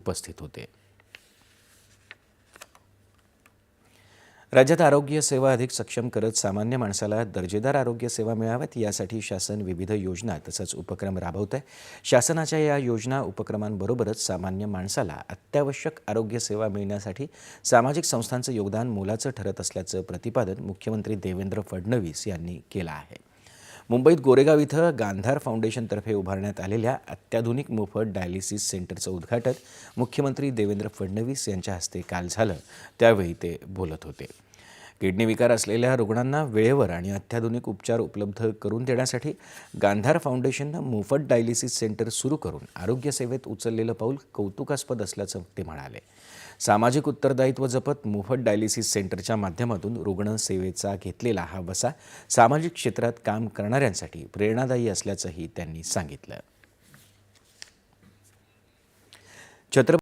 उपस्थित होते. राज्यात आरोग्य सेवा अधिक सक्षम करत सामान्य माणसाला दर्जेदार आरोग्य सेवा मिळाव्यात यासाठी शासन विविध योजना तसंच उपक्रम राबवत आहे शासनाच्या या योजना उपक्रमांबरोबरच सामान्य माणसाला अत्यावश्यक आरोग्य सेवा मिळण्यासाठी सामाजिक संस्थांचं योगदान मोलाचं ठरत असल्याचं प्रतिपादन मुख्यमंत्री देवेंद्र फडणवीस यांनी केलं आहे. मुंबईत गोरेगाव इथं गांधार फाउंडेशनतर्फे उभारण्यात आलेल्या अत्याधुनिक मोफत डायलिसिस सेंटरचं उद्घाटन मुख्यमंत्री देवेंद्र फडणवीस यांच्या हस्ते काल झालं. त्यावेळी ते बोलत होते. किडनी विकार असलेल्या रुग्णांना वेळेवर आणि अत्याधुनिक उपचार उपलब्ध करून देण्यासाठी गांधार फाउंडेशननं मोफत डायलिसिस सेंटर सुरू करून आरोग्यसेवेत उचललेलं पाऊल कौतुकास्पद असल्याचं ते म्हणाले. सामाजिक उत्तरदायित्व जपत मोफत डायलिसिस सेंटरच्या माध्यमातून रुग्णसेवेचा घेतलेला हा वसा सामाजिक क्षेत्रात काम करणाऱ्यांसाठी प्रेरणादायी असल्याचंही त्यांनी सांगितलं. छत्रपती